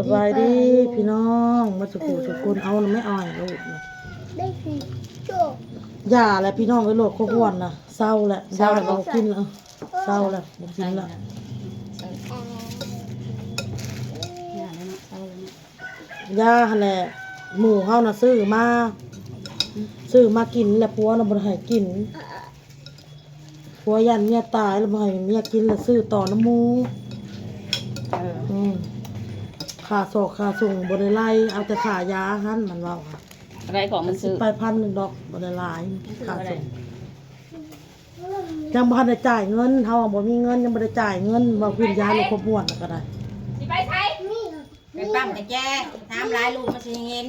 สบายดีพี่น้องมาสุกุสุกุลเอาน่ะไม่อ่อยลูกนะได้สิโจกย่าแหละพี่น้องไอ้โลดครบวนน่ะเศร้าแหละย่าเรากินแล้วเศร้าแล้วบ่กินแล้วอย่าเลยเนาะเอาเลยเนาะย่าหั่นแหละหมู่เฮาน่ะซื้อมาซื้อมากินแล้วผัวน่ะบ่ได้ให้กินผัวยันเมียตายแล้วบ่ให้เมียกินแล้วซื้อต่อน้ำหมูเออ อืมค่าสอกค่าส่งบ่ได้ไล่เอาแต่ค่ายาหั่นมันว่าค่ะอะไรของมันซื้อไปพันหนึ่งดอกบ่ได้หลายค่าส่งยังบ่ทันได้จ่ายเงินเฮาบ่มีเงินยังบ่ได้จ่ายเงินว่าพื้นยาลูกครบวนก็ได้สิไปใช้ไปปั้มแต่แจ้น้ำลายลูกมันสิเงิน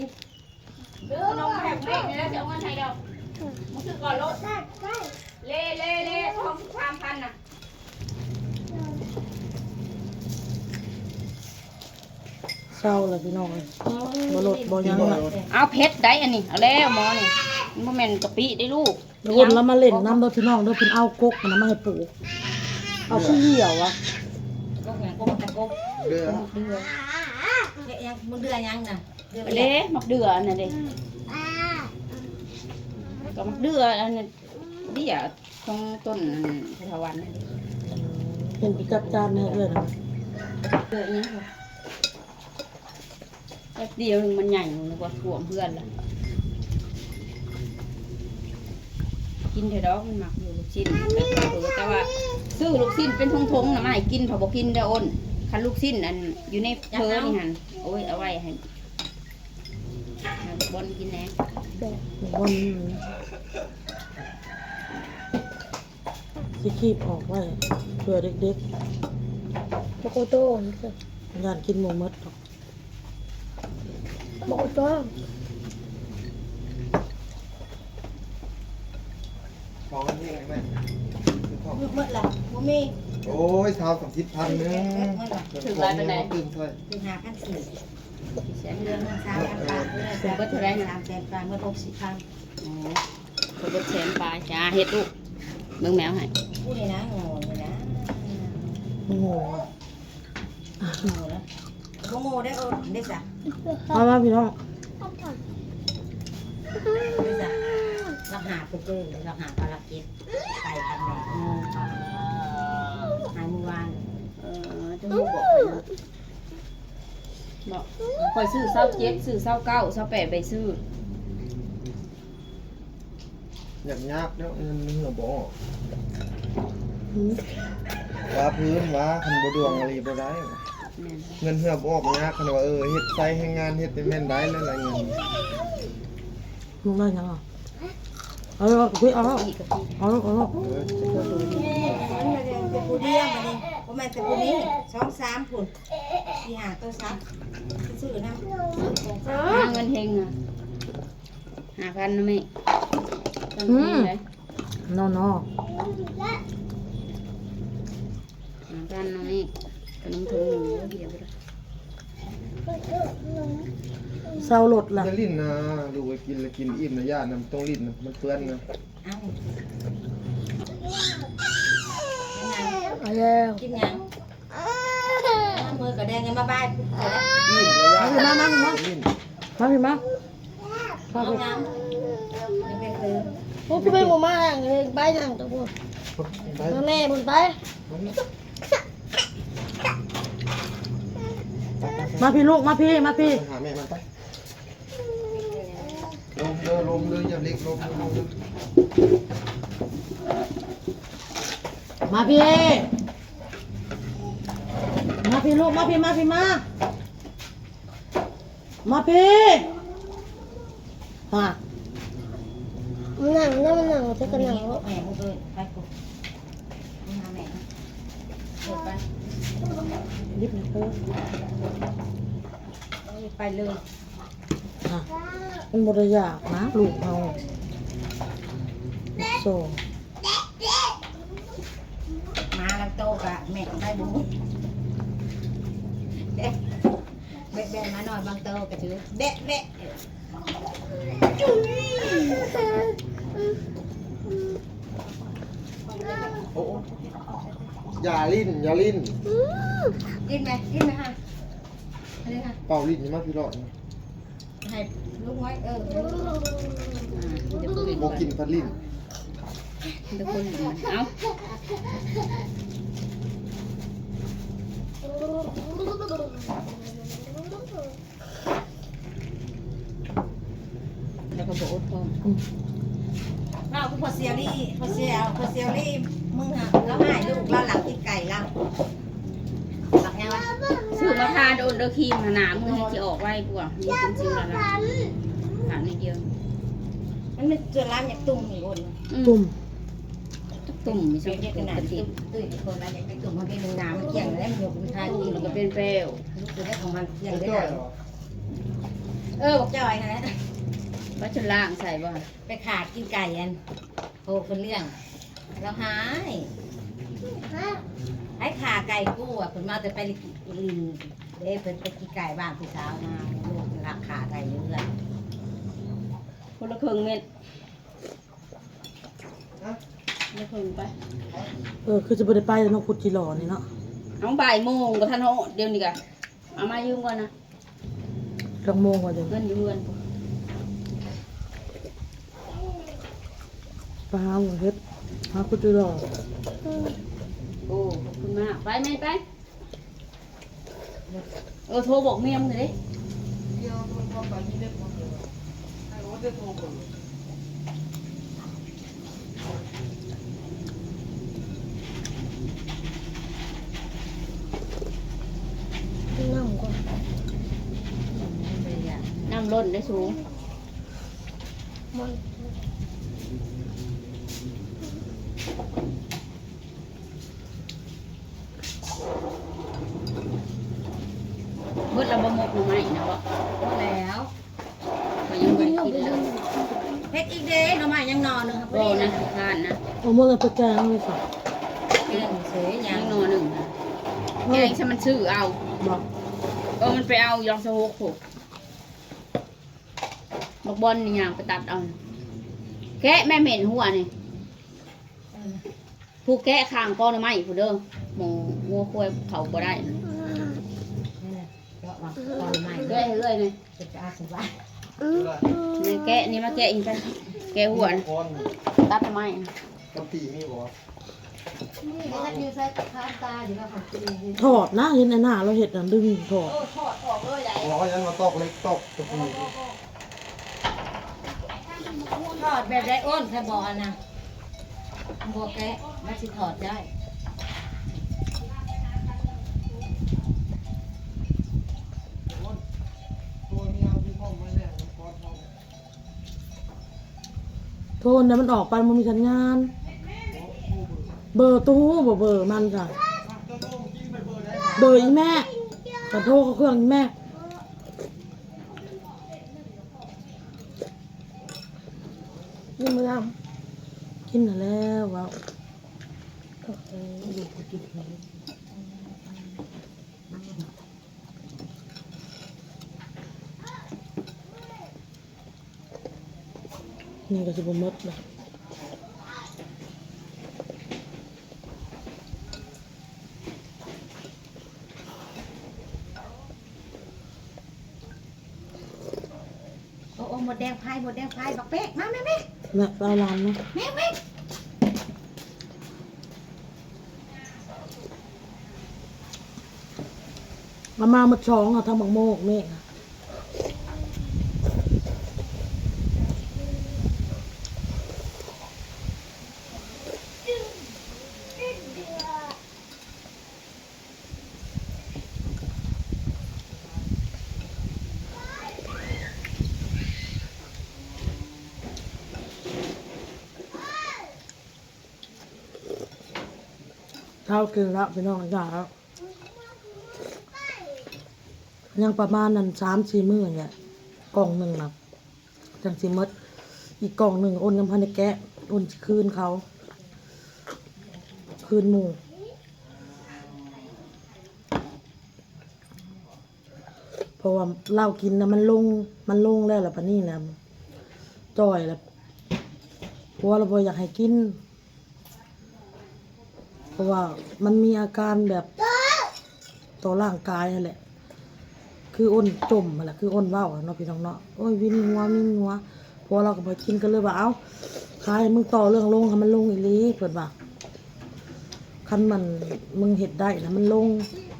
ซื้อนมแพ็คเล็กนี่แล้วจะเอาเงินให้เดียวมึงซื้อก่อนรถได้ได้เล่เล่เล่ทองสามพันน่ะ เศร้าเลยพี่น้องเอ้ยบ่ลดบ่หยังละเอาเพชรได้อันนี้เอาแล้วหมอนี่มันบ่แม่นกะปิได้ลูกแล้วคนแล้วมาเล่นน้ำเด้อพี่น้องเด้อเพิ่นเอากกมันนะมาให้ปลูกเอาขี้เหี่ยวอะก็เหมือนก็มันตะกบเดือเดือเยังมึงเดือยังน่ะเดือเอาเด้มักเดืออันนั้นเด้อ่าก็มักเดืออันนั้นเบี้ยของต้นอันทวันนั่นเด้เห็นไปจัดการแน่เอ้ยนะเดืออีหยังวะ แป๊บเดียวหนึงมันใหญ่นึกว่าท่วมเพื่อนละกินเถอะดอกมันมักอยู่ลูกชิ้นแต่ว่าเออแต่ว่าซื้อลูกชิ้นเป็นทงๆน่ะมาให้กินเผาบ่กินเด้ออ้นคันลูกชิ้นอันอยู่ในเพอนี่หั่นโอ้ยเอาไว้ให้ให้บนกินแหน่วันสิคีบออกไว้เพื่อเด็กโมโกโต้ ๆย่านกินหมูมดดอก โมโกโต้พอกันที่ไหนแม่ลูกเมื่อละบ่มีโอ้ยเท้าสองทิศพันหนึงตื่นถ้วยถึงหาพันสี่แสนเดืเดือนนหนึ่งสามพันบาทเดือนสามเท่าไรสามแสนบาทเมื่อหกสิบพันอ๋อเขาก็แสนปลายจ้าเฮ็ดลูกเบิ่งแมวให้พูดเลยนะโง่เลยนะโง่ะโง่แล้ว ก็โง่ได้โอ้ได้สักเอามาพี่น้องได้สักเราหาไปเจอเราหาภารกิจไปทำไหนหายเมื่อวานเออจะมูบอกไปนะบอกคอยซื้อเศร้าเจ็ดซื้อเศร้าเก้าเศร้าแปดไปซื้ออยากยากแล้วเงินเหงื่อบ่ออกหืมว่าพื้นว่าคันบ่ดวงอะไรบ่ได้แม่น เงินเหือบ่ออกยากคันว่าเออเฮ็ดใส่ให้งานเฮ็ดเป็นแม่นได้แล้วอะไรเงินลูกได้ยังอะเอาเลยเอาคุยเอาแล้วอีกกะทิเอาแล้วเอาแล้วเออมันมาเรียนเป็นผู้เดียวมาดิว่าแม่เป็นผู้นี้สองสามผุนสี่หาตัวซับซื้อนะหาเงินเฮงอะห้าพันนะแม่ต้องมีเลยนอนอห้าพันนะนี่ข นมถุงหนึ่งเดียวไปเลยเศร้าหลดล่ะจะลิ้นนะดูไปกินแล้วกินอิ่มนะย่านะต้องลิ้นนะมันเปื้อนนะเอ้าเอาแล้วกินยังมือกระแดงยังมาบ้านลิ้นนะย่ามาพี่มามาลิ้นมาพี่มาเอาน้ำยังไม่เคยพวกพี่ไปหมู่มาอย่างเงี้ยไปทางตัวพวกไปตัวแม่บุญไป มาพี่ลูกมาพี่มาพี่ไปหาแม่มันไปลมเด้อลมเด้ออย่าเล็กลมเด้อลมเด้อมาพี่มาพี่ลูกมาพี่มาพี่มามาพี่ฮะมันหนังเนี่ยมันหนังจะกระหนังแม่มึงเลยไปกูมึงหาแม่เปิดไป ยิบหนึ่งเพิ่มไปเลยฮะมันบริยากนะลูกเอาโซ่มาแล้วโตกะแม่ได้บุ้งเบ๊ะเบ๊ะเบ๊ะมาหน่อยบางโตกะถือเบ๊ะเบ๊ะ โอ้ อย่าลิ้น อย่าลิ้น กินไหมกินไหมฮะอันนี้เป่าลิ้นนี่มาพี่รอดนะให้ลูกไว้เอออ่าเดี๋ยวคนอื่นบ่กินพัดลิ้นเดี๋ยวคนอื่นมันเอาแล้วก็บอกอดทนเราคือพอเซียรี่พอเซียพอเซียรี่ มึงอะแล้วหายลูกเราหลังกินไก่เราหลักยังวะซื้อมาทาโดนเดอครีมหนามือให้จะออกไว้กว่านี่เป็นซื้อแล้วนะถามนิดเดียวมันเป็นเจอร้านอยากตุ่มอีกคนอืมตุ่มตุ่มไม่ใช่เป็นตุ่เด็กขนาดมกระติตุ่กมตุ่มอีกคนร้านอยากไปตุ่มมันเป็นน้ำมันเกี่ยงแล้วมันหยกมันทากินมันก็ก็เป็เป็นนเปลวลูกตัวได้ของมันเกี่ยงได้จ้ไหอยนเหรอเออบอกจอยนะว่าจะล่างใส่บ่ไปขาดกินไก่อันโอ้คนเรื่อง แล้วหายให้ขาไก่กู้อะคนมาแต่ไปลินเด้เพิ่นไปกินไก่บ้านพี่สาวมาลูกรักขาไก่เรื่อยคนละครึ่งเม็ดคนละครึ่งไป เออ คือจะบ่ได้ไปแล้วเนาะขุดจิหล่อนี่เนาะน้องบ่ายโมงก็ท่านโหเดี๋ยวนี้กะเอามายืมก่อนนะกลางโมงว่าเดี๋ยวเงินอยู่เงินไปหาหมูเฮ็ด หาขุดจิหล่อโอ้ขอบคุณมากไปไหมไป เออโทรบอกเมียมงเลยดินั่งก่อนๆเลยอะน้ำล้นได้สูงมัน เบิดระบมกหนูใหม่นะวะหมดแล้วเขายังไม่ได้กินเลยเพชรอีกเด้หน่อไม้ยังนอนหนึงครับโอ้นะทานนะเอาเมื่อไปแกงเลยค่ะเก่งเสยยัยังงนอหนึ่งนะแกงฉันมันชื่อเอาบอกเออมันไปเอายองสะโฮกถูกบักบอลนี่ยางไปตัดเอาแกะแม่เหม็นหัวนี่ผู้แกะข้างก้อนไม้ผู้เด้อหมูงัวควายเขาบ่ได้ ตอนใหม่แกะเอ้ยนี่จะจะอาสบายนี่แกะนี่มาแกะอีกไปแกะหัวนี่ก้อนตัดทำไมกะปิมีบ่นี่ก็อยู่ใส่ข้างตาอยู่แล้วค่ะถอดนะเห็นหน้าเราเห็ดน่ะดึงถอดร้อยยังมาตอกเล็กตอกกะปิถอดแบบไรอ้นใครบอกอนะบัวแกะมาสิถอดได้ โทนเนี่ยมันออกไปมันมีสัญญาณเบอร์ตู้บ่เบอร์มันค่ะเบอร์อีแม่แต่โทรเขาเครื่องอีแม่นี่มันทกินแล้วว้าว นี่ก็จะบ่หมดเลยโอ้โอ้หมดแดงพายหมดแดงพายบักเป๊กมาแม่แม่แม่ไปเอาลานนะแม่แม่มามามาช้องอะทำบักโมกแม่ค่ะ เท่ากินแล้วพี่น้องจ้าแล้วยังประมาณนั้นสามสี่มื้อเนี่ยกล่องหนึ่งนะจังสิหมดอีกกล่องหนึ่งโอนยังพันแกะโอนคืนเขา คืนหมูเพราะว่าเหล้ากินนะมันลงมันลงแล้วล่ะปะนี่แหละจ่อยแล้วเพราะว่าเราบ่อยากให้กิน ราะว่ามันมีอาการแบบต่อร่างกายนั่นแหละ คืออ้นจมมาแหละคืออ้นเว้าอะเนาะพี่น้องเนาะโอ้ยวินงัววินงัวพอเราก็บ่กินกันเลยว่าเอ้าขายให้มึงต่อเรื่องลงให้มันลงอีหลีเพิ่นว่าคันมันมึงเฮ็ดได้นะมันลง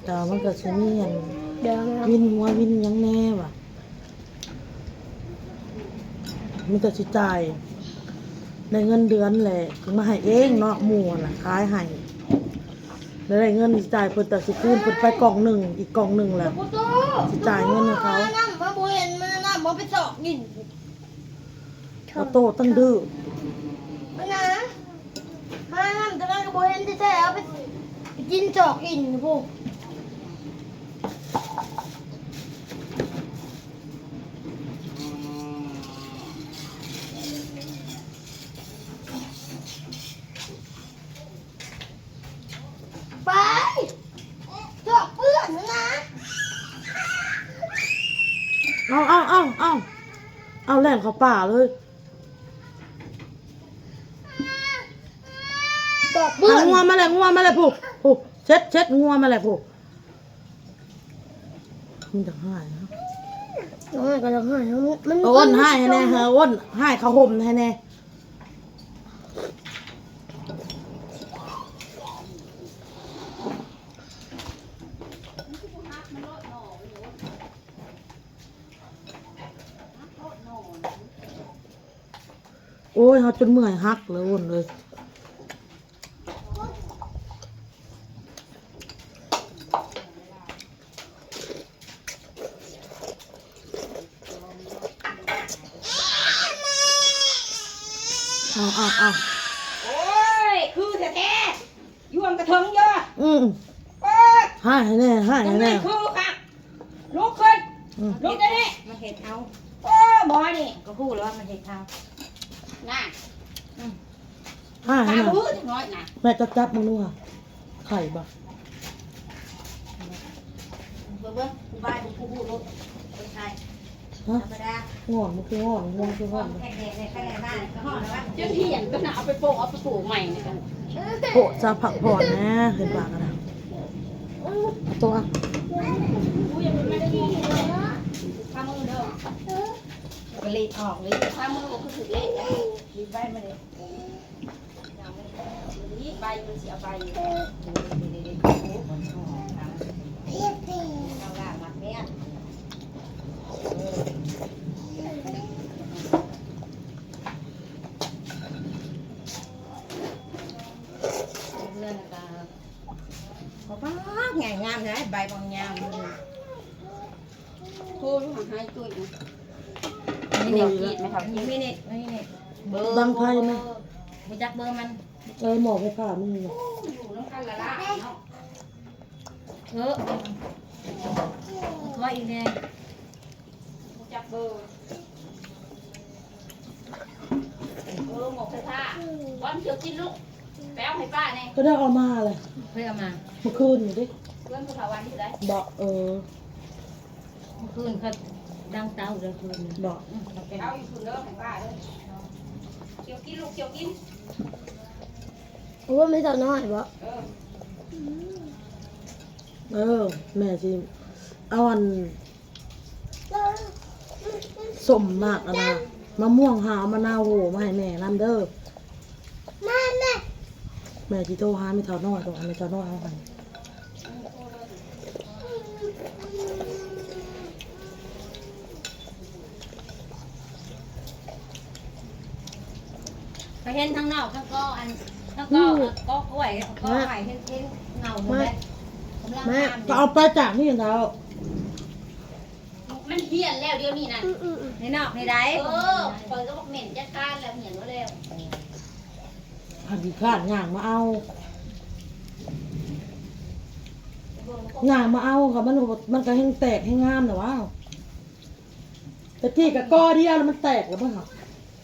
แต่มันก็สิมีอันเดี๋ยวนะวินหัววินหยังแน่ว่ะมีแต่สิจ่ายได้เงินเดือนแหละมาให้เองเนาะหมู่น่ะขายให้ ได้เงินสิจ่ายเพิ่นแต่สิคืนเพิ่นไปกล่องหนึ่งอีกกล่องหนึ่งแหละกูโตสิจ่ายเงินให้เขาน้ำมาบุเห็นมันน้ำมาไปสอกกินเอาโตตั้งดื้อมันนะมาน้ำแต่มันก็บุเห็นที่แท้เอาไปไปกินสอกกินพวก ไปจอกเปื้อนนะ เอาเอาเอาเอา เอาแล่นเข้าป่าเลยจอกเปื้อเอานงัวมาเลยงัวมาเลยผู้ผู้เช็ดเช็ดงัวมาเลยผู้มันจะหายนะน้อยก็ร้องไห้แล้วมันเอาอ้นให้ให้แน่เฮะอ้นให้เขาห่มให้แน่ โอ้ยเขาจนเมื่อยฮักเลยอ้นเลยเอาเอาเอาโอ้ย คือแท้ๆยวงกระเทิงเยอะอืมเปิดให้ให้แน่ให้ตรให้งแน่นี้คือค่ะลุกขึ้นอืมลุกได้นี่มาเห็ดเอาโอ้หมอนี่ก็พูดแล้วว่ามาเห็ดเอา น่ะให้ให้ตาแน่มือจังน้อยน่ะแม่จับจับมึงดูค่ะไข่ปะเบิ่งเบิ่งกูบ้านกูพูดรถคนไทยฮะธรรมดางอนมันคืองอนงอนคืองอนแขกเด็กในข้างในบ้านก็ห้องแล้วว่าจะเหียนก็น่ะเอาไปโปะเอาไปปลูกใหม่นี่กันโปะจะผักผ่อนนะเห็นปากกันนะตัวอะกูยังไม่ได้ยินเลยทำมือเด้อก็รีดออกรีดทำมือก็คือเละ รีบใบมาเลยรีบใบมันเสียใบเอาล่างมัดแม่เรื่องกาเขาบ้าแง่งามเลยใบบางงามโทรหาให้ตุ้ยนี่เนี่ยกีดไหมครับนี่นี่นี่นี่ เบอร์ดังไพ่ไหมมีจักเบอร์มันเออหมอกให้ผ่ามึงเลยอยู่น้ำกันละละเนาะเออขออีกแน่จับเบอร์เออหมกใส่ผ้าวันเขียวกินลูกแป้วให้ป้าเนี่ยก็ได้เอามาเลยเพื่อมาเมื่อคืนอยู่ดิเพื่อนผู้ถาวันที่ไหนบอกเออเมื่อคืนเขาดังเต้าเมื่อคืนบอกเอาอยู่คุณเด้อให้ป้าเด้อเขียวกินลูกเขียวกิน โอ้ยไม่ต่อน้อยบ่เออเออ แม่สิเอาอันสมมากอะนะมะม่วงหาวมะนาวโหมาให้แม่น้ำเด้อมาแม่แม่จิโทรหาไม่เท่าน้อยดอกไม่เท่าน้อยเอาให้ไปเห็นทางนอกข้างก็อันข้างก็ก็กล้วยก็ไหวเห็นเห็นเงาหมดเลยกำลังแม่งามก็เอาไปจากนี่แล้วมันเหียนแล้วเดี๋ยวนี้นั่นในนอกในใดเออเปิดก็บอกเหม็นจัดการแล้วเหียนว่าแล้วผัดดีข้านย่างมาเอาย่างมาเอาค่ะมันมันก็แห้งแตกแห้งงามแต่ว่าแต่ที่กับก้อเดียวแล้วมันแตกแล้วมั้งค่ะ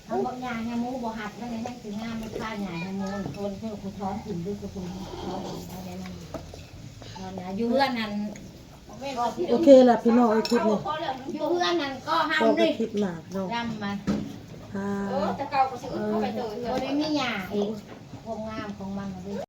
เอาบางอย่างให้มูบ่หัดนั่นเองให้ถึงงามมันค่าใหญ่ให้มูคนเพื่อคุณท้อนกินด้วยกับคุณท้อนอะไรนั่นตอนนี้อยู่เพื่อนนั่นโอเคแหละพี่น้องไอ้คลิปนี้พอแล้วอยู่เพื่อนนั่นก็ห้ามก็ไปด้วยคลิปหนาพี่น้องรำมาค่ะ เออแต่เก่าก็สิเข้าไปเจอโอ้ได้มีหยาเองคงงามของมันนะด้วย